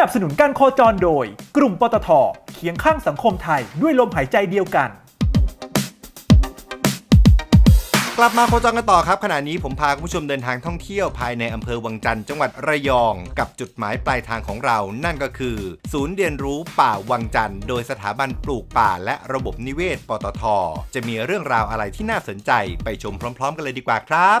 นับสนุนการโคจรโดย กลุ่มปตทเคียงข้างสังคมไทยด้วยลมหายใจเดียวกัน กลับมาโคจรกันต่อครับ ขณะนี้ผมพาคุณผู้ชมเดินทางท่องเที่ยวภายในอำเภอวังจันทร์จังหวัดระยอง กับจุดหมายปลายทางของเรา นั่นก็คือ ศูนย์เรียนรู้ป่าวังจันทร์โดยสถาบันปลูกป่าและระบบนิเวศ ปตท จะมีเรื่องราวอะไรที่น่าสนใจไปชมพร้อม ๆ กันเลยดีกว่าครับ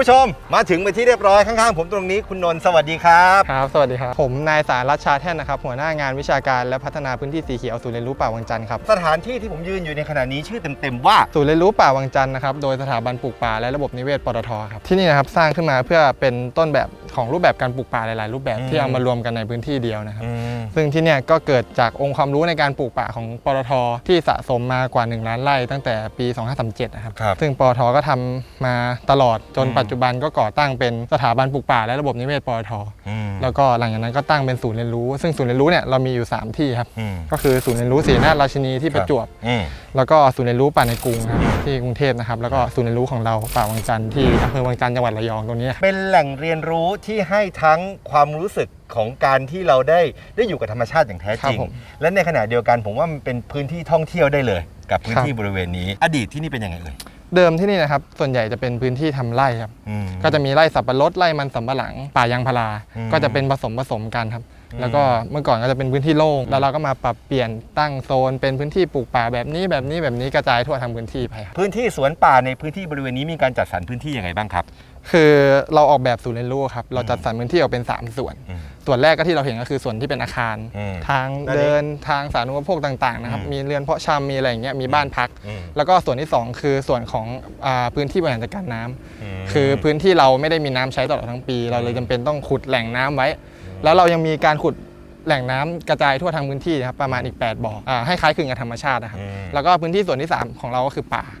ผู้ชม มาถึงไปนที่เรียบร้อยข้างๆ ผมตรงนี้คุณนนท์สวัสดีครับ ครับ สวัสดีครับ ผมนายสารรัชชาแท่นนะครับ หัวหน้างานวิชาการและพัฒนาพื้นที่สีเขียวศูนย์เรียนรู้ป่าวังจันทร์ครับ สถานที่ที่ผมยืนอยู่ในขณะนี้ชื่อเต็มๆว่า ศูนย์เรียนรู้ป่าวังจันทร์นะครับ โดยสถาบันปลูกป่าและระบบนิเวศปตทครับ ที่นี่นะครับสร้างขึ้นมาเพื่อเป็นต้นแบบของรูปแบบการปลูกป่าหลายๆ รูปแบบอืมที่เอามารวมกันในพื้นที่เดียวนะครับอืมซึ่งที่เนี่ยก็เกิดจากองค์ความรู้ในการปลูกป่าของปตทที่สะสมมากว่า 1 ล้านไร่ตั้งแต่ปี 2537 นะครับ ครับ ซึ่งปตทก็ทำมาตลอดจนอืมปัจจุบันก็ก่อตั้งเป็นสถาบันปลูกป่าและระบบนิเวศปตทอืม แล้วก็หลังจากนั้นก็ตั้งเป็นศูนย์เรียนรู้ ซึ่งศูนย์เรียนรู้เนี่ยเรามีอยู่ 3 ที่ครับ อืม ก็คือศูนย์เรียนรู้ศรีนาถราชินีที่ประจวบ อืม แล้วก็ศูนย์เรียนรู้ป่าในกรุงครับที่กรุงเทพนะครับ แล้วก็ศูนย์เรียนรู้ของเราป่าวังจันทร์ที่อำเภอวังจันทร์จังหวัดระยองตรงนี้ครับ เป็นแหล่งเรียนรู้ที่ให้ทั้งความรู้สึกของการที่เราได้ได้อยู่กับธรรมชาติอย่างแท้จริง ครับผมและในขณะเดียวกันผมว่ามันเป็นพื้นที่ท่องเที่ยวได้เลย กับพื้นครับ ที่บริเวณนี้ อดีตที่นี่เป็นยังไงเอ่ย เดิมที่นี่นะครับส่วนใหญ่จะเป็นพื้นที่ทำไร่ครับอืม ก็จะมีไร่สับปะรดไร่มันสำปะหลังป่ายางพาราอืม ก็จะเป็นผสมผสมกันครับอืมแล้วก็เมื่อก่อนก็จะเป็นพื้นที่โล่งแล้วเราก็มาปรับเปลี่ยนตั้งโซน เป็นพื้นที่ปลูกป่าแบบนี้แบบนี้แบบนี้กระจายทั่วทั้งพื้นที่ไปครับ พื้นที่สวนป่าในพื้นที่บริเวณนี้มีการจัดสรรพื้นที่ยังไงบ้างครับ คือเราออกแบบศูนย์เรียนรู้ครับ เราจัดสรรพื้นที่ออกเป็นสามส่วนอืมส่วนแรกก็ที่เราเห็นก็คือส่วนที่เป็นอาคารอืมทางแล้วนี่เดินทางสาธารณูปโภคต่างๆนะครับอืมมีเรือนเพาะชำมีอะไรอย่างเงี้ย มีบ้านพักอืมแล้วก็ส่วนที่ 2 คือส่วนของอาพื้นที่บริหารจัดการน้ำมคือพื้นที่เราไม่ได้มีน้ำใช้ตลอดทั้งปี เราเลยจำเป็นต้องขุดแหล่งน้ำไว้ แล้วเรายังมีการขุดแหล่งน้ำกระจายทั่วทั้งพื้นที่นะครับประมาณอีก 8บ่ออาให้คล้ายคลึงกับธรรมชาตินะครับอืมแล้วก็พื้นที่ส่วนที่ 3 ของเราก็คือป่าอืม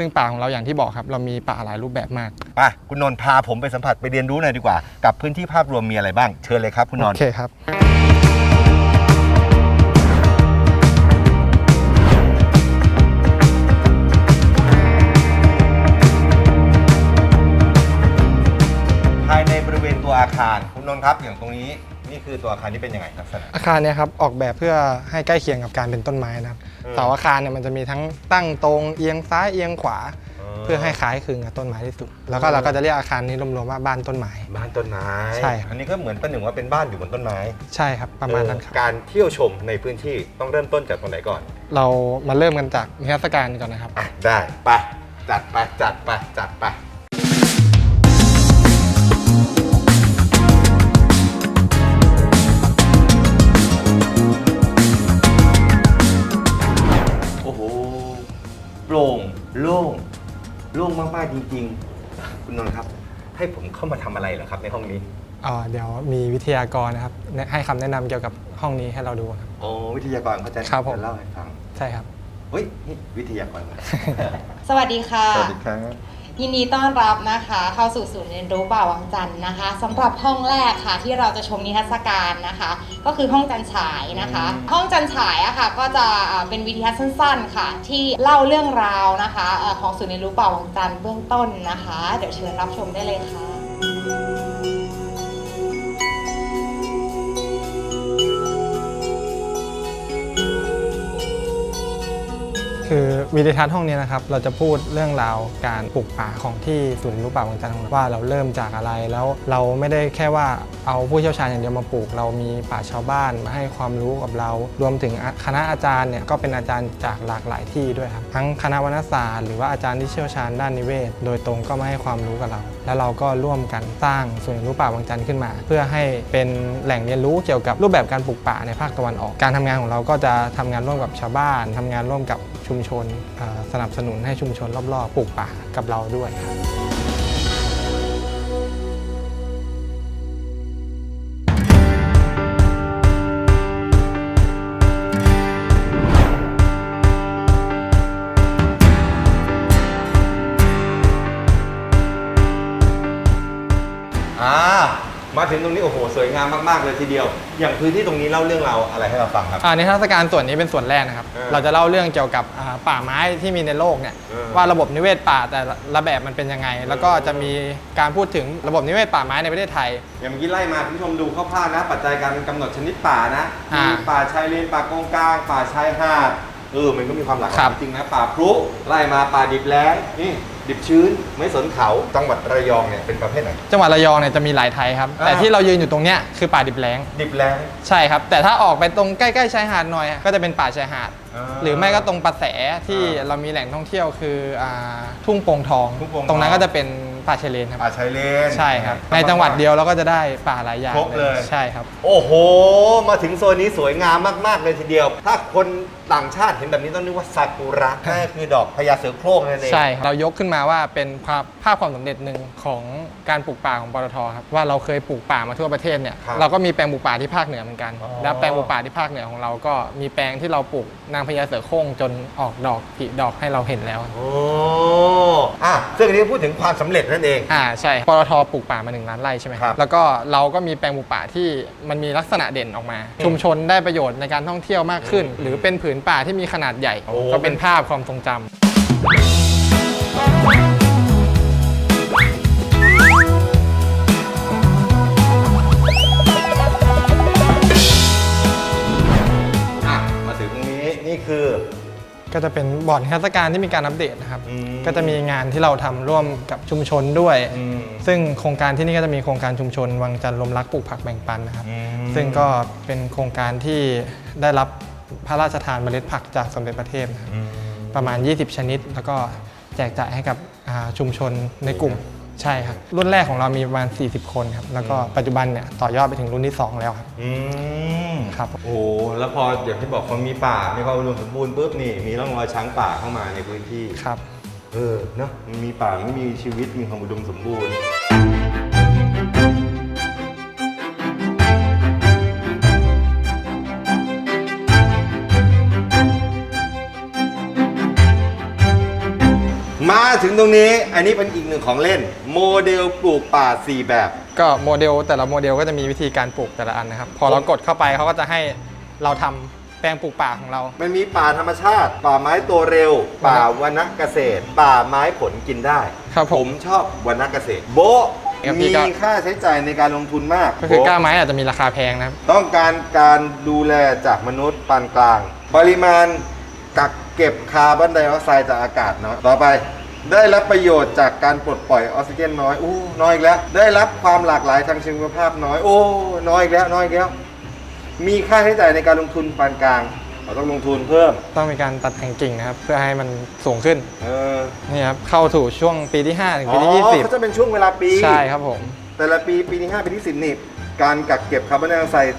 ซึ่งป่าของเราอย่างที่บอกครับ เรามีป่าหลายรูปแบบมาก ไปคุณนนท์พาผมไปสัมผัสไปเรียนรู้หน่อยดีกว่า กับพื้นที่ภาพรวมมีอะไรบ้างเชิญเลยครับคุณนโอนท์เคครับ ภายในบริเวณตัวอาคารคุณนนท์ครับอย่างตรงนี้นี่คือตัวอาคารที่เป็นยังไงลักษณะอาคารเนี่ยครับออกแบบเพื่อให้ใกล้เคียงกับการเป็นต้นไม้นะครับอืม เสาอาคารเนี่ยมันจะมีทั้งตั้งตรงเอียงซ้ายเอียงขวา เพื่อให้คล้ายคลึงกับต้นไม้ที่สุด แล้วก็เราก็จะเรียกอาคารนี้รวมๆว่าบ้านต้นไม้ บ้านต้นไม้ใช่ครับ อันนี้ก็เหมือนประหนึ่งว่าเป็นบ้านอยู่บนต้นไม้ใช่ครับประมาณนั้นครับ เออการเที่ยวชมในพื้นที่ต้องเริ่มต้นจากตรงไหนก่อนเรามาเริ่มกันจากนิทรรศการก่อนนะครับ อะได้ไปจัดไปจัดไปจัดไป โปร่งโล่งโล่งมากๆจริง ๆ คุณนนท์ครับ ให้ผมเข้ามาทำอะไรเหรอครับในห้องนี้ อ่าเดี๋ยวมีวิทยากรนะครับแนะให้คำแนะนำเกี่ยวกับห้องนี้ให้เราดูครับ โอ้วิทยากรเขาจะครับผม จะเล่าให้ฟังใช่ครับ เฮ้ยนี่วิทยากรมา สวัสดีค่ะ สวัสดีครับ ยินดีต้อนรับนะคะเข้าสู่ศูนย์เรียนรู้ป่าวังจันทร์นะคะสำหรับห้องแรกค่ะที่เราจะชมนิทรรศการนะคะ ก็คือห้องจันฉายนะคะ ห้องจันฉายอะค่ะก็จะเป็นวิดีทัศน์สั้นๆค่ะ ที่เล่าเรื่องราวนะคะของศูนย์เรียนรู้ป่าวังจันทร์เบื้องต้นนะคะ เดี๋ยวเชิญรับชมได้เลยค่ะ คือวิดีทัศน์ห้องนี้นะครับ เราจะพูดเรื่องราวการปลูกป่าของที่ศูนย์รู้ป่าวังจันทร์ของเราว่าเราเริ่มจากอะไรแล้วเราไม่ได้แค่ว่าเอาผู้เชี่ยวชาญอย่างเดียวมาปลูก เรามีป่าชาวบ้านมาให้ความรู้กับเรา รวมถึงคณะอาจารย์เนี่ยก็เป็นอาจารย์จากหลากหลายที่ด้วยครับทั้งคณะวรรณศาสตร์หรือว่าอาจารย์ที่เชี่ยวชาญด้านนิเวศ โดยตรงก็มาให้ความรู้กับเรา แล้วเราก็ร่วมกันสร้างศูนย์รู้ป่าวังจันทร์ขึ้นมา เพื่อให้เป็นแหล่งเรียนรู้เกี่ยวกับรูปแบบการปลูกป่าในภาคตะวันออก การทำงานของเราก็จะทำงานร่วมกับชาวบ้านทำงานร่วมกับ ชุมชนสนับสนุนให้ชุมชนรอบๆปลูกป่ากับเราด้วยครับ ถึงตรงนี้โอ้โหสวยงามมากๆเลยทีเดียว อย่างพื้นที่ตรงนี้เล่าเรื่องราวอะไรให้เราฟังครับ อ่านิทรรศการส่วนนี้เป็นส่วนแรกนะครับ เออเราจะเล่าเรื่องเกี่ยวกับอ่าป่าไม้ที่มีในโลกเนี่ยเออว่าระบบนิเวศป่าแต่ละระแบบมันเป็นยังไง แล้วก็จะมีการพูดถึงระบบนิเวศป่าไม้ในประเทศไทย อย่างเมื่อกี้ไล่มาคุณผู้ชมดูคร่าวๆนะ ปัจจัยการกำหนดชนิดป่านะอ่ามีมีป่าชายเลนป่าโกงกลาง ป่าชายหาดเออมันก็มีความหลากหครัลายบ จริงนะป่าพรุไล่มาป่าดิบแล้งนี่ ดิบชื้นไม่สนเขาจังหวัดระยองเนี่ยเป็นประเภทไหน จังหวัดระยองเนี่ยจะมีหลายไทยครับ อ่า แต่ที่เรายืนอยู่ตรงเนี้ยคือป่าดิบแล้ง ดิบแล้งใช่ครับ แต่ถ้าออกไปตรงใกล้ๆชายหาดหน่อยก็จะเป็นป่าชายหาดอ่าหรือไม่ก็ตรงประแสที่อ่าเรามีแหล่งท่องเที่ยวคืออ่าทุ่งโป่งทอง ทุ่งโป่งทอง ตรงนั้นก็จะเป็นป่าชายเลนครับ ป่าชายเลน ใช่ครับ ในจังหวัดเดียวเราก็จะได้ป่าหลายอย่างครบเลย ใช่ครับ โอ้โห มาถึงโซนนี้สวยงามมาก ๆ เลยทีเดียว ถ้าคน ต่างชาติเห็นแบบนี้ต้องนึกว่าซากุระนั่นก็คือดอกพญาเสือโคร่งนั่นเอง ใช่ครับเรายกขึ้นมาว่าเป็นภาพภาพความสำเร็จหนึ่งของการปลูกป่าของปตทครับว่าเราเคยปลูกป่ามาทั่วประเทศเนี่ยครับเราก็มีแปลงปลูกป่าที่ภาคเหนือเหมือนกัน อ๋อ แล้วแปลงปลูกป่าที่ภาคเหนือของเราก็มีแปลงที่เราปลูกนางพญาเสือโคร่งจนออกดอกผลิดอกให้เราเห็นแล้ว โอ้อะซึ่งอันนี้พูดถึงความสำเร็จนั่นเอง อ่าใช่ปตทปลูกป่ามาหนึ่งล้านไร่ใช่ไหมครับแล้วก็เราก็มีแปลงปลูกป่าที่มันมีลักษณะเด่นออกมา ชุมชนได้ประโยชน์ในการท่องเที่ยวมากขึ้น หรือเป็นผืนป่าที่มีขนาดใหญ่ โอ้ ก็เป็นภาพความทรงจำอะมาถึงตรงนี้นี่คือ ก็จะเป็นบอร์ดนิทรรศการที่มีการอัปเดตนะครับ อืม ก็จะมีงานที่เราทำร่วมกับชุมชนด้วย อืม ซึ่งโครงการที่นี่ก็จะมีโครงการชุมชนวังจันทร์ลมรักปลูกผักแบ่งปันนะครับ อืม ซึ่งก็เป็นโครงการที่ได้รับ พระราชทานเมล็ดผักจากสมเด็จพระเทพนะครับอืมประมาณ 20 ชนิด แล้วก็แจกจ่ายให้กับอ่าชุมชนในกลุ่มใช่ครับ รุ่นแรกของเรามีประมาณ 40 คนครับ แล้วก็ปัจจุบันเนี่ยต่อยอดไปถึงรุ่นที่ 2 แล้วครับอืมครับ โอ้โหแล้วพออย่างที่บอกมันมีป่ามีความอุดมสมบูรณ์ปุ๊บนี่มีร่องรอยช้างป่าเข้ามาในพื้นที่ ครับ เออเนาะมันมีป่ามันมีชีวิตมีความอุดมสมบูรณ์ ถึงตรงนี้ อันนี้เป็นอีกหนึ่งของเล่น โมเดลปลูกป่า 4 แบบ ก็โมเดลแต่ละโมเดลก็จะมีวิธีการปลูกแต่ละอันนะครับ พอเรากดเข้าไปเขาก็จะให้เราทำแปลงปลูกป่าของเรา มันมีป่าธรรมชาติ ป่าไม้โตเร็ว ป่าวรรณเกษตร ป่าไม้ผลกินได้ครับผมชอบวรรณเกษตร โบ๊ะครับพี่มีก็ ค่าใช้จ่ายในการลงทุนมากก็คือโบ๊ะกล้าไม้อาจจะมีราคาแพงนะครับ ต้องการการดูแลจากมนุษย์ปานกลาง ปริมาณกักเก็บคาร์บอนไดออกไซด์จากอากาศน้อยต่อไป ได้รับประโยชน์จากการปลดปล่อยออกซิเจนน้อยอู้น้อยอีกแล้ว ได้รับความหลากหลายทางชีวภาพน้อย โอ้น้อยอีกแล้วน้อยอีกแล้ว มีค่าใช้จ่ายในการลงทุนปานกลางเราต้องลงทุนเพิ่ม ต้องมีการตัดแต่งกิ่งนะครับ เพื่อให้มันสูงขึ้นเออนี่ครับเข้าถูช่วงปีที่5ถึงอ๋ปีอที่เขาจะเป็นช่วงเวลาปี20ใช่ครับผม แต่ละปีปีที่5ปีที่10นี่การกักเก็บคาร์บอนไดออกไซด์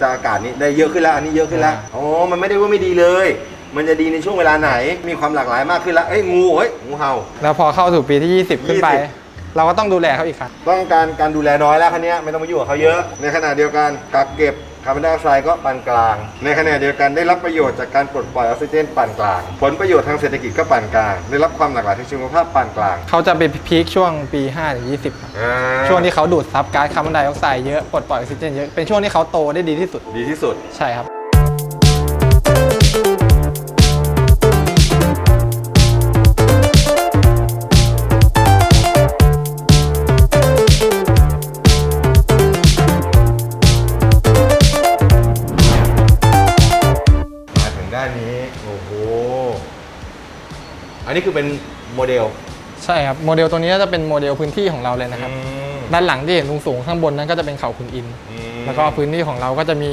จากอากาศนี้ได้เยอะขึ้นแล้วอันนี้เยอะขึ้นแล้วอ่าอ๋อมันไม่ได้ว่าไม่ดีเลย มันจะดีในช่วงเวลาไหน มีความหลากหลายมากขึ้นแล้วเอ้ยงูเฮ้ยงูเห่า แล้วพอเข้าสู่ปีที่ 20 ขึ้นไป20เราก็ต้องดูแลเขาอีกครับ ต้องการการดูแลน้อยแล้วคันนี้ยไม่ต้องมายุ่งกับเขาเยอะ ในขณะเดียวกันกักเก็บคาร์บอนไดออกไซด์ก็ปานกลาง ในขณะเดียวกันได้รับประโยชน์จากการปลดปล่อยออกซิเจนปานกลาง ผลประโยชน์ทางเศรษฐกิจก็ปานกลาง ได้รับความหลากหลายทางชีวภาพปานกลางเขาจะไปพีคช่วงปี5ถึง20ครับอ่าช่วงที่เขาดูดซับก๊าซคาร์บอนไดออกไซด์เยอะปลดปล่อยออกซิเจนเยอะเป็นช่วงที่เขาโตได้ดีที่สุด ดีที่สุด ใช่ครับ อันนี้คือเป็นโมเดลใช่ครับ โมเดลตัวนี้ก็จะเป็นโมเดลพื้นที่ของเราเลยนะครับด้านหลังที่เห็นสูงๆข้างบนนั้นก็จะเป็นเขาขุนอินทร์แล้วก็พื้นที่ของเราก็จะมี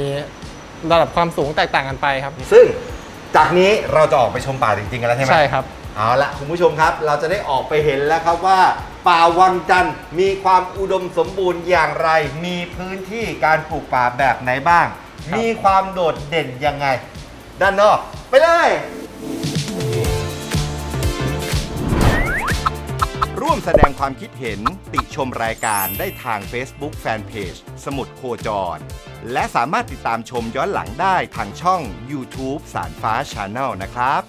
ระดับความสูงแตกต่างกันไปครับ ซึ่งจากนี้เราจะออกไปชมป่าจริงๆกันแล้วใช่ไหม ใช่ครับ เอาละคุณผู้ชมครับ เราจะได้ออกไปเห็นแล้วครับว่า ป่าวังจันทร์มีความอุดมสมบูรณ์อย่างไร มีพื้นที่การปลูกป่าแบบไหนบ้าง ครับ มีความโดดเด่นยังไง ด้านนอก ไปเลย ร่วมแสดงความคิดเห็นติชมรายการได้ทาง Facebook Fanpage สมุดโคจร และสามารถติดตามชมย้อนหลังได้ทางช่อง YouTube สารฟ้า Channel นะครับ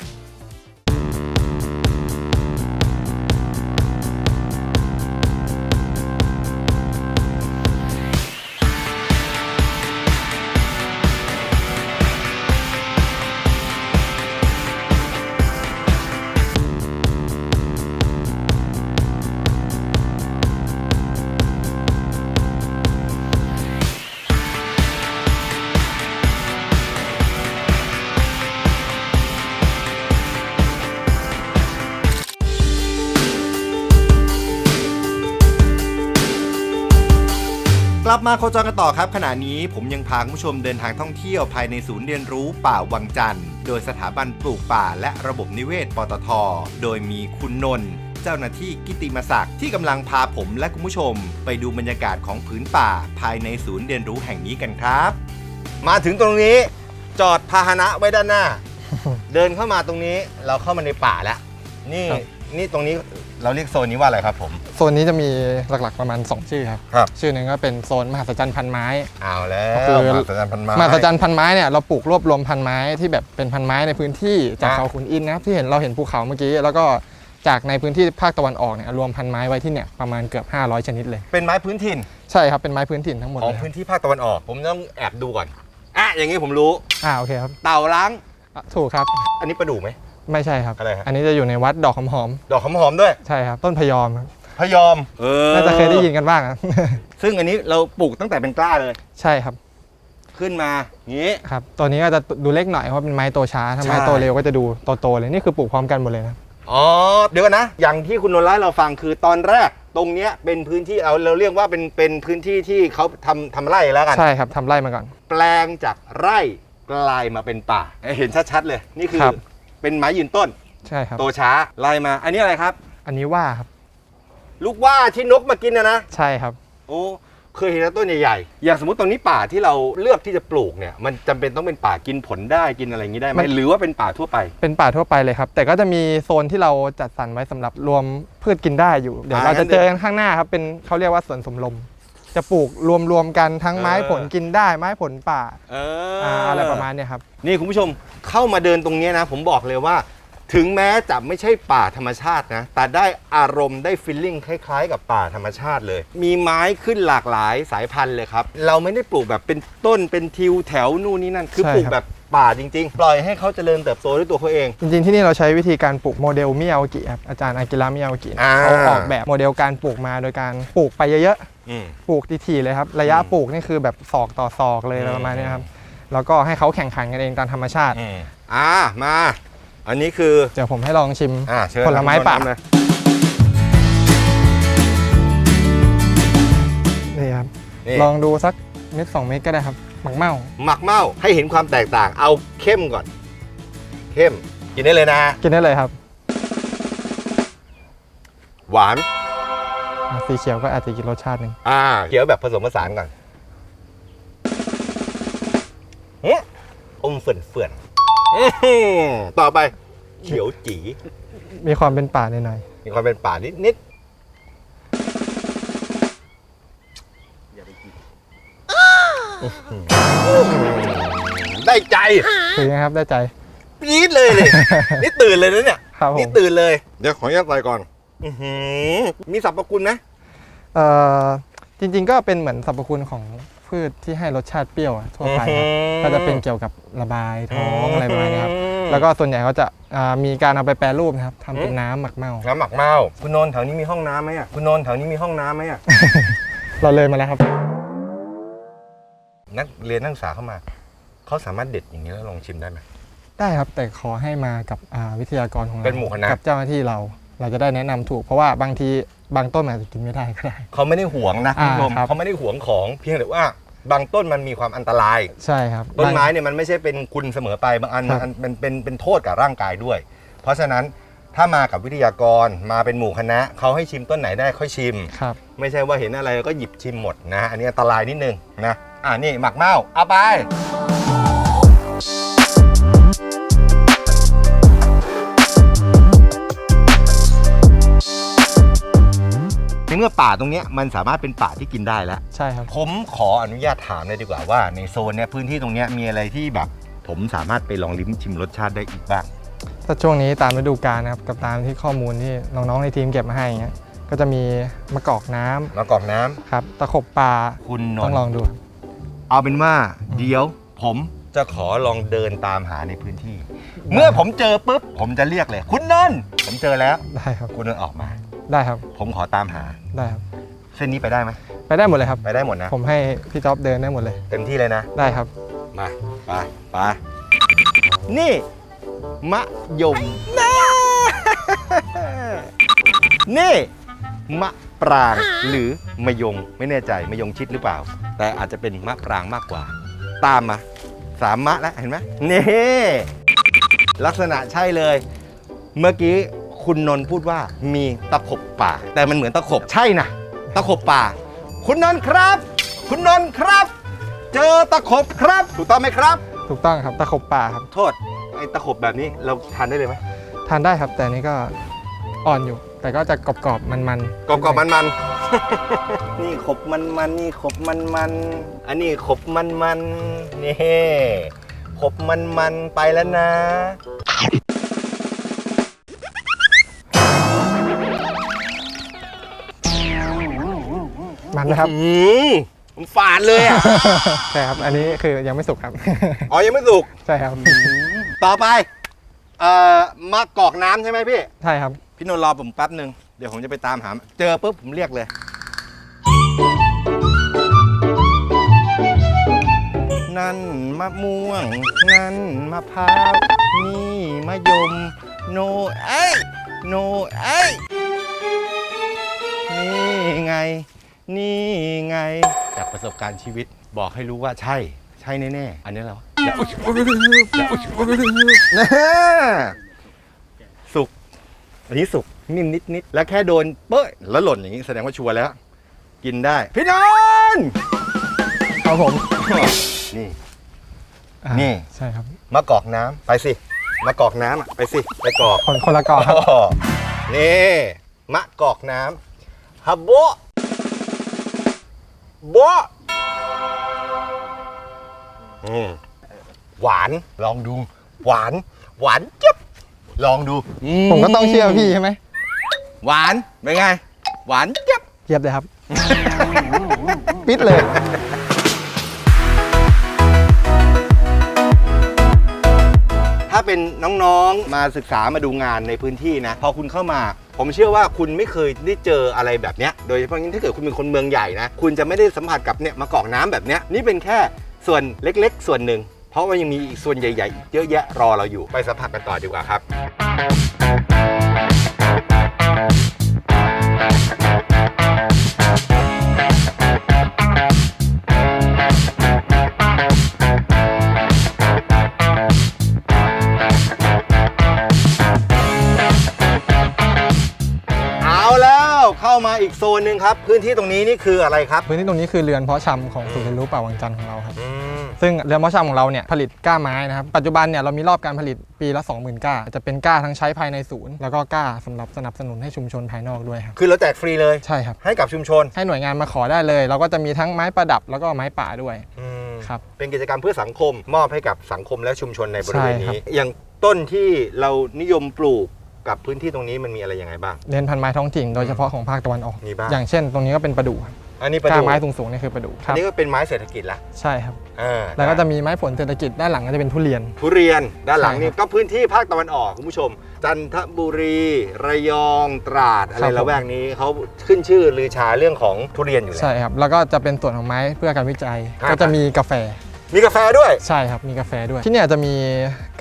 กลับมาโคจรกันต่อครับ ขณะนี้ผมยังพาคุณผู้ชมเดินทางท่องเที่ยวภายในศูนย์เรียนรู้ป่าวังจันทร์ โดยสถาบันปลูกป่าและระบบนิเวศปตท โดยมีคุณนนท์เจ้าหน้าที่กิติมศักดิ์ที่กำลังพาผมและคุณผู้ชม ไปดูบรรยากาศของผืนป่า ภายในศูนย์เรียนรู้แห่งนี้กันครับ มาถึงตรงนี้ จอดพาหนะไว้ด้านหน้า เดินเข้ามาตรงนี้เราเข้ามาในป่าแล้ว นี่ครับ นี่ตรงนี้เราเรียกโซนนี้ว่าอะไรครับผม โซนนี้จะมีหลักๆประมาณ 2 ชื่อครับ ครับ ชื่อหนึ่งก็เป็นโซนมหัศจรรย์พันไม้ เอาแล้ก็คือวมหัศจรรย์พันไม้มหัศจรรย์พันไม้เนี่ยเราปลูกรวบรวมพันไม้ที่แบบเป็นพันไม้ในพื้นที่จากอะเขาขุนอินทร์นะครับที่เห็นเราเห็นภูเขาเมื่อกี้ แล้วก็จากในพื้นที่ภาคตะวันออกเนี่ยรวมพันไม้ไว้ที่เนี่ยประมาณเกือบ 500 ชนิดเลย เป็นไม้พื้นถิ่นใช่ครับเป็นไม้พื้นถิ่นทั้งหมดของเลยคพื้รับนที่ภาคตะวันออก ผมต้องแอบดูก่อนอะอย่างนี้ผมรู้ อ่าโอเคครับเต่าล้าง อะถูกครับ อันนี้ประดู่ไหม ไม่ใช่ครับ อะไรฮะ อันนี้จะอยู่ในวัดดอกหอมดอกหอมๆด้วย ๆใช่ครับ ต้นพยอมครับพยอม เออน่าจะเคยได้ยินกันบ้างอะซึ่งอันนี้เราปลูกตั้งแต่เป็นกล้าเลย ใช่ครับขึ้นมาอย่างนี้ ครับ ตัวนี้ก็จะดูเล็กหน่อยเพราะเป็นไม้โตช้าถ้าไม้ใช่โตเร็วก็จะดูโตๆเลยนี่คือปลูกพร้อมกันหมดเลยนะอ๋อ เดี๋ยวก่อนนะ อย่างที่คุณนนท์เล่าให้เราฟังคือตอนแรกตรงเนี้ยเป็นพื้นที่เราเราเรียกว่าเป็นเป็นพื้นที่ที่เขาทำทำไร่แล้วกัน ใช่ครับทำไร่มาก่อน แปลงจากไร่กลายมาเป็นป่า เห็นชัดๆเลย นี่คือครับ เป็นไม้ยืนต้น ใช่ครับโตช้าไล่มา อันนี้อะไรครับ อันนี้ว่าครับ ลูกว่าที่นกมากินนะนะ ใช่ครับ โอ้เคยเห็นแล้วต้นใหญ่ๆ อย่างสมมติตรงนี้ป่าที่เราเลือกที่จะปลูกเนี่ย มันจำเป็นต้องเป็นป่ากินผลได้กินอะไรอย่างนี้ได้ไหมมัน หรือว่าเป็นป่าทั่วไป เป็นป่าทั่วไปเลยครับ แต่ก็จะมีโซนที่เราจัดสรรไว้สำหรับรวมพืชกินได้อยู่ เดี๋ยวอ่าเรางั้จะนเจอกันข้างหน้าครับ เป็นเขาเรียกว่าสวนสมลม จะปลูกรวมๆกันทั้งไม้เออผลกินได้ไม้ผลป่าเออ่าอะไรประมาณเนี้ยครับ นี่คุณผู้ชมเข้ามาเดินตรงเนี้ยนะ ผมบอกเลยว่า ถึงแม้จะไม่ใช่ป่าธรรมชาตินะ แต่ได้อารมณ์ได้ฟิลลิ่งคล้ายๆ กับป่าธรรมชาติเลย มีไม้ขึ้นหลากหลายสายพันธุ์เลยครับ เราไม่ได้ปลูกแบบเป็นต้นเป็นทิวแถวนู่นนี่นั่นคือใช่ปลูกครับ แบบป่าจริง ๆ ปล่อยให้เขาเจริญเติบโตด้วยตัวเขาเอง จริงๆ ที่นี่เราใช้วิธีการปลูกโมเดลมิยาโอกิครับอาจารย์อากิระมิยาโอกิอ่า เขาออกแบบโมเดลการปลูกมาโดยการปลูกไปเยอะอืมๆ ปลูกทีๆเลยครับ ระยะอืมปลูกนี่คือแบบศอกต่อศอกเลยอืมประมาณเนี้ยครับ แล้วก็ให้เขาแข่งขันกันเองตามธรรมชาติอืมอ่ามา อันนี้คือ เดี๋ยวผมให้ลองชิมอ่าเชิญผลไม้ป่าน้ำเลยนี่ครับนี่ลองดูสักเม็ดสองเม็ดก็ได้ครับ หมักเมาหมักเมาให้เห็นความแตกต่าง เอาเข้มก่อน เข้ม กินได้เลยนะ กินได้เลยครับ หวานอะ สีเขียวก็อาจจะกินรสชาติหนึ่งอ่าเคี้ยวแบบผสมผสานก่อนเอ๊ะอมเฟื่อนเฟื่อนๆอื้อหือต่อไป เขียวจี มีความเป็นป่าหน่อยมีความเป็นป่านิดนิดอื้อหือได้ใจคือไงครับได้ใจ ปี๊ดเลยเลย นี่ตื่นเลยนะเนี่ย ครับผม นี่ตื่นเลย เดี๋ยวขออนุญาตใส่ก่อน อือหือมีสรรพคุณไหมเอ่อจริงๆก็เป็นเหมือนสรรพคุณของพืชที่ให้รสชาติเปรี้ยวอะทั่วไปครับก็จะเป็นเกี่ยวกับระบายท้องอะไรประมาณนี้ครับ แล้วก็ส่วนใหญ่เขาจะอ่ามีการเอาไปแปรรูปนะครับทำเป็นน้ำหมักเมาน้ำหมักเมาคุณนนท์แถวนี้มีห้องน้ำไหมอะคุณนนท์แถวนี้มีห้องน้ำไหมอะ เราเลยมาแล้วครับ นักเรียนนักศึกษาเข้ามา เขาสามารถเด็ดอย่างนี้แล้วลองชิมได้ไหม ได้ครับแต่ขอให้มากับอ่าวิทยากรของเราเป็นหมู่คณะ กับเจ้าหน้าที่เรา เราจะได้แนะนำถูก เพราะว่าบางทีบางต้นมันอาจจะกินไม่ได้ก็ได้ เขาไม่ได้หวงนะคุณผู้ชมอ่าครับ เขาไม่ได้หวงของเพียงแต่ว่า บางต้นมันมีความอันตราย ใช่ครับต้นไม้บาง เนี่ยมันไม่ใช่เป็นคุณเสมอไปบางอันครับ มันเป็นเป็นเป็นโทษกับร่างกายด้วย เพราะฉะนั้นถ้ามากับวิทยากรมาเป็นหมู่คณะเขาให้ชิมต้นไหนได้ค่อยชิม ครับ ไม่ใช่ว่าเห็นอะไรแล้วก็หยิบชิมหมดนะ อันนี้อันตรายนิดนึงนะ อ่านี่หมักเมาเอาไป เมื่อป่าตรงเนี้ยมันสามารถเป็นป่าที่กินได้แล้ว ใช่ครับ ผมขออนุญาตถามเลยดีกว่าว่าในโซนเนี้ยพื้นที่ตรงเนี้ยมีอะไรที่แบบผมสามารถไปลองลิ้มชิมรสชาติได้อีกบ้าง ถ้าช่วงนี้ตามฤดูกาลนะครับกับตามที่ข้อมูลที่น้องๆในทีมเก็บมาให้อย่างเงี้ยก็จะมีมะกอกน้ำมากอกน้ำครับตะขบปลาคุณนต้อนงลท์องดูครับเอาเป็นว่าเดี๋ยว ผมจะขอลองเดินตามหาในพื้นที่ เมื่อผมเจอปุ๊บผมจะเรียกเลย คุณนนท์ผมเจอแล้ว ได้ครับคุณนนท์ออกมา ได้ครับ ผมขอตามหา ได้ครับ เส้นนี้ไปได้ไหมไปได้หมดเลยครับ ไปได้หมดนะ ผมให้พี่จ๊อบเดินได้หมดเลย เต็มที่เลยนะ ได้ครับ มา ไป ไป นี่ มะยมนะนี่ มะปรางหรือมะยง ไม่แน่ใจมะยงชิดหรือเปล่า แต่อาจจะเป็นมะปรางมากกว่า ตามมาสามมะแล้วเห็นไหมนี่ ลักษณะใช่เลย เมื่อกี้ คุณนนท์พูดว่ามีตะขบป่า แต่มันเหมือนตะขบใช่นะตะขบป่า คุณนนท์ครับ คุณนนท์ครับ เจอตะขบครับ ถูกต้องไหมครับ ถูกต้องครับตะขบปลาครับ โทษไอ้ตะขบแบบนี้เราทานได้เลยไหมทานได้ครับ แต่อันนี้ก็อ่อนอยู่ แต่ก็จะกรอบๆมันๆกรอบกรอบมันมันนี่ขบมันมันนี่ขบมันมันอันนี้ขบมันมันนี่ขบมันมันไปแล้วนะ มันนะครับอืมผมฝาดเลยอะ ใช่ครับ อันนี้คือยังไม่สุกครับ อ๋อ ยังไม่สุก ใช่ครับ ต่อไป เอ่อมากอกน้ำใช่ไหมพี่ ใช่ครับ พี่นนท์รอผมแป๊บหนึ่งเดี๋ยวผมจะไปตามหา เจอปุ๊บผมเรียกเลย นั่นมะม่วง นั่นมะพร้าว นี่มะยม โนเอ้ยโนเอ้ยนี่ไง นี่ไง จากประสบการณ์ชีวิตบอกให้รู้ว่าใช่ ใช่แน่ๆ อันนี้เราอย่าอุ๊ยอย่าอุ๊ยนะสุก อันนี้สุกนิ่มนิดๆ แล้วแค่โดนเป๊ะแล้วหล่นอย่างนี้แสดงว่าชัวร์แล้ว กินได้ พี่นนท์ ครับผมนี่ อ่านี่ ใช่ครับ มากอกน้ำไปสิ มากอกน้ำอะไปสิ ไปกอก คนคนละกอครับอ๋อนี่ มะกอกน้ำฮับโบะโบะอืมหวานลองดู หวาน หวานจิ๊บลองดูอืผมก็ต้องเชื่อพี่ใช่ไหมหวานเป็นไง หวานเจี๊ยบเยียบเลยครับ ปิดเลย เป็นน้องๆ มาศึกษามาดูงานในพื้นที่นะ พอคุณเข้ามา ผมเชื่อว่าคุณไม่เคยได้เจออะไรแบบเนี้ยโดยเฉพาะยิ่งถ้าเกิดคุณเป็นคนเมืองใหญ่นะ คุณจะไม่ได้สัมผัสกับเนี่ยมะกอกน้ำแบบเนี้ยนี่เป็นแค่ส่วนเล็กๆ ส่วนหนึ่ง เพราะว่ายังมีอีกส่วนใหญ่ๆอีกเยอะแยะรอเราอยู่ไปสัมผัสกันต่อดีกว่าครับ อีกโซนหนึ่งครับ พื้นที่ตรงนี้นี่คืออะไรครับ พื้นที่ตรงนี้คือเรือนเพาะชำของศูนย์เรียนรู้ป่าวังจันทร์ของเราครับ อืม ซึ่งเรือนเพาะชำของเราเนี่ยผลิตกล้าไม้นะครับ ปัจจุบันเนี่ยเรามีรอบการผลิตปีละ 20,000กล้า จะเป็นกล้าทั้งใช้ภายในศูนย์ แล้วก็กล้าสำหรับสนับสนุนให้ชุมชนภายนอกด้วยครับ คือเราแจกฟรีเลย ใช่ครับ ให้กับชุมชนให้หน่วยงานมาขอได้เลย เราก็จะมีทั้งไม้ประดับแล้วก็ไม้ป่าด้วยอืมครับ เป็นกิจกรรมเพื่อสังคมมอบให้กับสังคมและชุมชนในบริเวณใช่ครับ นี้ อย่างต้นที่เรานิยมปลูก กับพื้นที่ตรงนี้มันมีอะไรยังไงบ้างเน้นพันธุ์ไม้ท้องถิ่นโดยเฉพาะของภาคตะวันออก มีบ้าง อย่างเช่น ตรงนี้ก็เป็นประดู่ครับอันนี้ประกล้าดู่ไม้สูงๆนี่คือประดู่คอัรันบนี้ก็เป็นไม้เศรษฐกิจละใช่ครับอ่าแล้วก็จะมีไม้ผลเศรษฐกิจด้านหลังก็จะเป็นทุเรียน ทุเรียนด้านหลังใช่นี่ครับก็พื้นที่ภาคตะวันออกคุณผู้ชม จันทบุรี ระยองตราดอะไรครับผม ละแวกนี้เขาขึ้นชื่อลือชาเรื่องของทุเรียนอยู่แล้ว ใช่ครับ แล้วก็จะเป็นส่วนของไม้เพื่อการวิจัยครับก็จะมีกาแฟ มีกาแฟด้วย ใช่ครับ มีกาแฟด้วย ที่เนี่ยจะมี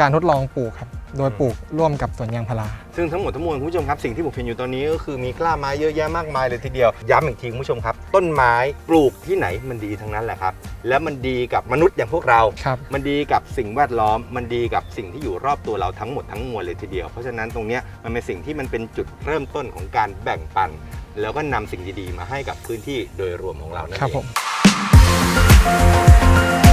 การทดลองปลูกครับ โดยปลูกร่วมกับสวนยางพารา ซึ่งทั้งหมดทั้งมวลคุณผู้ชมครับสิ่งที่ผมเห็นอยู่ตอนนี้ก็คือมีกล้าไม้เยอะแยะมากมายเลยทีเดียว ย้ำอีกทีคุณผู้ชมครับ ต้นไม้ปลูกที่ไหนมันดีทั้งนั้นแหละครับ และมันดีกับมนุษย์อย่างพวกเรา ครับ มันดีกับสิ่งแวดล้อม มันดีกับสิ่งที่อยู่รอบตัวเราทั้งหมดทั้งมวลเลยทีเดียว เพราะฉะนั้นตรงเนี้ยมันเป็นสิ่งที่มันเป็นจุดเริ่มต้นของการแบ่งปัน แล้วก็นำสิ่งดีๆ มาให้กับพื้นที่โดยรวมของเรานั่นครับเอผงม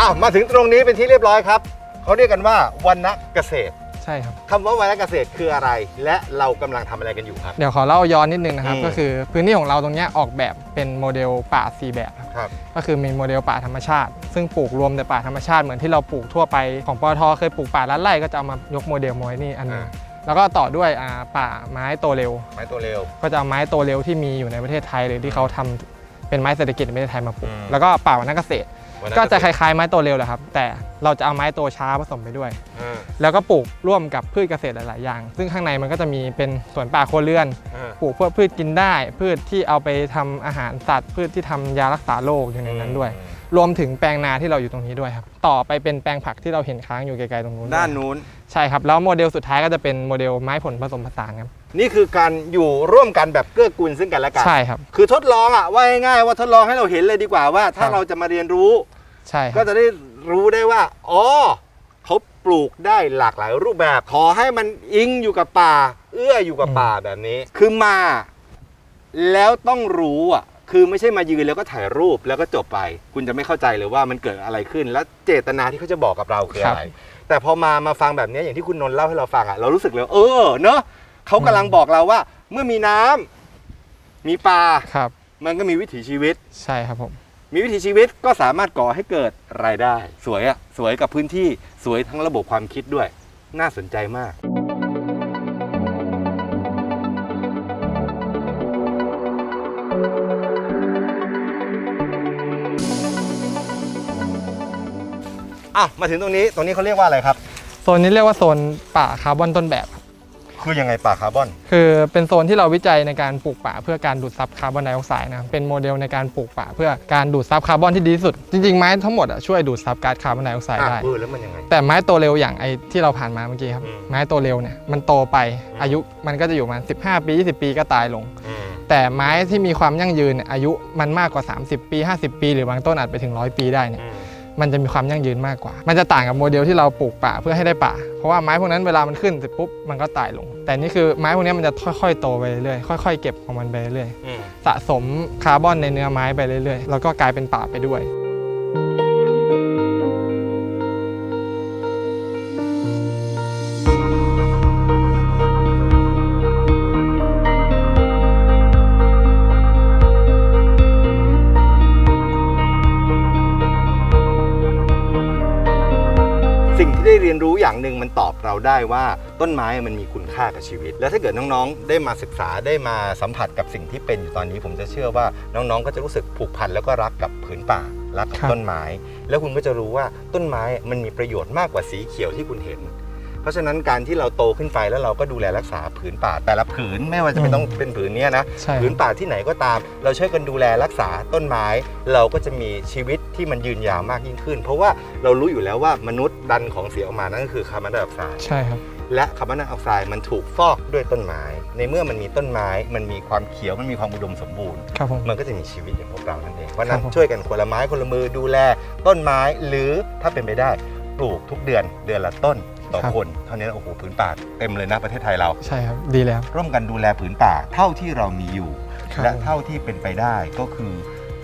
อ้าวมาถึงตรงนี้เป็นที่เรียบร้อยครับเขาเรียกกันว่าวันณเกษตรใช่ครับ คำว่าวันณเกษตรคืออะไร และเรากำลังทำอะไรกันอยู่ครับ เดี๋ยวขอเล่าย้อนนิดนึงนะครับ อืม ก็คือพื้นที่ของเราตรงเนี้ยออกแบบเป็นโมเดลป่าสีแบบครับครับ ก็คือมีโมเดลป่าธรรมชาติ ซึ่งปลูกรวมแต่ป่าธรรมชาติเหมือนที่เราปลูกทั่วไปของปตทเคยปลูกป่าล้านไร่ก็จะเอามายกโมเดลมาไว้นี่อันหนึงอ่า แล้วก็ต่อด้วยอ่าป่าไม้โตเร็ว ไม้ตัวเร็ว ก็จะเอาไม้โตเร็วที่มีอยู่ในประเทศไทยหรือที่เขาทำเป็นไม้เศรษฐกิจในประเทศไทยมาปลูก อืม แล้วก็ป่าวันนักเกษตร วันณก็จะเษคตรล้ายๆไม้โตเร็วแหละครับ แต่เราจะเอาไม้โตช้าผสมไปด้วย อ่าแล้วก็ปลูกร่วมกับพืชเกษตรหลายๆอย่าง ซึ่งข้างในมันก็จะมีเป็นสวนป่าโครัวเรือน อ่า ปลูกเพื่อพืชกินได้ พืชที่เอาไปทำอาหารสัตว์ พืชที่ทำยารักษาโรคอยู่ในนั้นด้วย รวมถึงแปลงนาที่เราอยู่ตรงนี้ด้วยครับ ต่อไปเป็นแปลงผักที่เราเห็นค้างอยู่ไกลๆตรงนู้นด้านนู้น ใช่ครับ แล้วโมเดลสุดท้ายก็จะเป็นโมเดลไม้ผลผสมผสานครับ นี่คือการอยู่ร่วมกันแบบเกื้อกูลซึ่งกันและกัน ใช่ครับ คือทดลองอะว่าง่ายๆว่าทดลองให้เราเห็นเลยดีกว่าว่า ถ้าครับเราจะมาเรียนรู้ ใช่คก็รับจะได้รู้ได้ว่าอ๋อเขาปลูกได้หลากหลายรูปแบบ ขอให้มันอิงอยู่กับป่า เอื้ออยู่กับป่าแบบนี้ คือมา แล้วต้องรู้อะ คือไม่ใช่มายืนแล้วก็ถ่ายรูปแล้วก็จบไป คุณจะไม่เข้าใจเลยว่ามันเกิดอะไรขึ้น และเจตนาที่เขาจะบอกกับเราคืออะไร แต่พอมามาฟังแบบนี้อย่างที่คุณนนท์เล่าให้เราฟังอะเรารู้สึกเลยเออเนอะ เขากำลังบอกเราว่า เมื่อมีน้ำมีปลา ครับ มันก็มีวิถีชีวิต ใช่ครับผม มีวิถีชีวิตก็สามารถก่อให้เกิดรายได้ สวยอะสวยกับพื้นที่สวยทั้งระบบความคิดด้วย น่าสนใจมาก อะ มาถึงตรงนี้ตรงนี้เขาเรียกว่าอะไรครับ โซนนี้เรียกว่าโซนป่าคาร์บอนต้นแบบครับ คือยังไงป่าคาร์บอน คือเป็นโซนที่เราวิจัยในการปลูกป่าเพื่อการดูดซับคาร์บอนไดออกไซด์นะครับเป็นโมเดลในการปลูกป่าเพื่อการดูดซับคาร์บอนที่ดีที่สุด จริงๆไม้ทั้งหมดอะช่วยดูดซับก๊าซคาร์บอนไดออกไซด์อะได้ เออแล้วมันยังไง แต่ไม้โตเร็วอย่างไอ้ที่เราผ่านมาเมื่อกี้ครับ อืม ไม้โตเร็วเนี่ยมันโตไปอืมอายุมันก็จะอยู่ประมาณ15 ปี 20 ปีก็ตายลง อืมแต่ไม้ที่มีความยั่งยืนเนี่ยอายุมันมากกว่า 30 ปี 50 ปี หรือบางต้นอาจไปถึง 100 ปีได้เนี่ยอืม มันจะมีความยั่งยืนมากกว่า มันจะต่างกับโมเดลที่เราปลูกป่าเพื่อให้ได้ป่า เพราะว่าไม้พวกนั้นเวลามันขึ้นเสร็จปุ๊บมันก็ตายลง แต่นี่คือไม้พวกนี้มันจะค่อยๆโตไปเรื่อยๆค่อย ๆ เก็บของมันไปเรื่อยอืมๆสะสมคาร์บอนในเนื้อไม้ไปเรื่อยๆ แล้วก็กลายเป็นป่าไปด้วย หนึ่งมันตอบเราได้ว่าต้นไม้มันมีคุณค่ากับชีวิต แล้วถ้าเกิดน้องๆ ได้มาศึกษาได้มาสัมผัสกับสิ่งที่เป็นอยู่ตอนนี้ ผมจะเชื่อว่าน้องๆ ก็จะรู้สึกผูกพันแล้วก็รักกับผืนป่ารักกับครับต้นไม้ แล้วคุณก็จะรู้ว่าต้นไม้มันมีประโยชน์มากกว่าสีเขียวที่คุณเห็น เพราะฉะนั้นการที่เราโตขึ้นไปแล้วเราก็ดูแลรักษาผืนป่า แต่ละผืนไม่ว่าจะเป็นต้องเป็นผืนเนี้ยนะใช่ ผืนป่าที่ไหนก็ตาม เราช่วยกันดูแลรักษาต้นไม้ เราก็จะมีชีวิตที่มันยืนยาวมากยิ่งขึ้น เพราะว่าเรารู้อยู่แล้วว่ามนุษย์ดันของเสียออกมานั่นก็คือคาร์บอนไดออกไซด์ ใช่ครับ และคาร์บอนไดออกไซด์มันถูกฟอกด้วยต้นไม้ ในเมื่อมันมีต้นไม้ มันมีความเขียว มันมีความอุดมสมบูรณ์ ครับผม มันก็จะมีชีวิตอย่างพวกเรานั่นเอง เพราะฉะนั้นครับผม ช่วยกันคนละไม้คนละมือดูแลต้นไม้ หรือถ้าเป็นไปได้ปลูกทุกเดือนเดือนละต้น ต่อคนเท่านี้โอ้โหผืนป่าเต็มเลยนะประเทศไทยเรา ใช่ครับ ดีแล้ว ร่วมกันดูแลผืนป่าเท่าที่เรามีอยู่ ครับและเท่าที่เป็นไปได้ก็คือ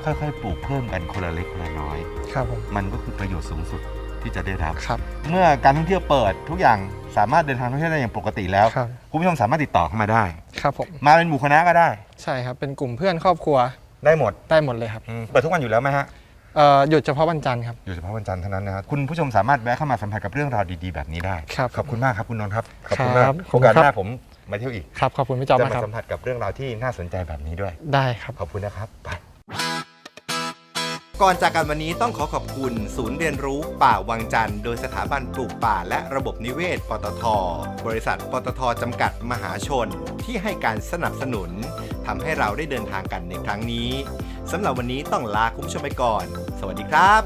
ค่อยๆ ปลูกเพิ่มกันคนละเล็กคนละน้อย ครับผมมันก็คือประโยชน์สูงสุดที่ที่จะได้รับ ครับเมื่อการท่องเที่ยวเปิดทุกอย่างสามารถเดินทางท่องเที่ยวได้อย่างปกติแล้วครับคุณผู้ชมสามารถติดต่อเข้ามาได้ ครับผมมาเป็นหมู่คณะก็ได้ ใช่ครับเป็นกลุ่มเพื่อนครอบครัวได้หมดได้หมดเลยครับอืมเปิดทุกวันอยู่แล้วไหมฮะ เอ่อหยุดเฉพาะวันจันทร์ครับ อยู่เฉพาะวันจันทร์เท่านั้นนะครับคุณผู้ชมสามารถแวะเข้ามาสัมผัสกับเรื่องราวดีๆแบบนี้ได้ ครับขอบคุณมากครับคุณนนท์ครับขอบคุณคมารักบโอกาสขอบคุณครับหน้าผมมาเที่ยวอีกครับขอบคุณพี่จอมจะมากมาครับสัมผัสกับเรื่องราวที่น่าสนใจแบบนี้ด้วย ได้ครับ ขอบคุณนะครับไป ก่อนจากกันวันนี้ต้องขอขอบคุณ ศูนย์เรียนรู้ป่าวังจันทร์โดยสถาบันปลูกป่าและระบบนิเวศ ปตท บริษัท ปตทจำกัดมหาชน ที่ให้การสนับสนุนทำให้เราได้เดินทางกันในครั้งนี้สำหรับวันนี้ต้องลาคุณผู้ชมไปก่อน สวัสดีครับ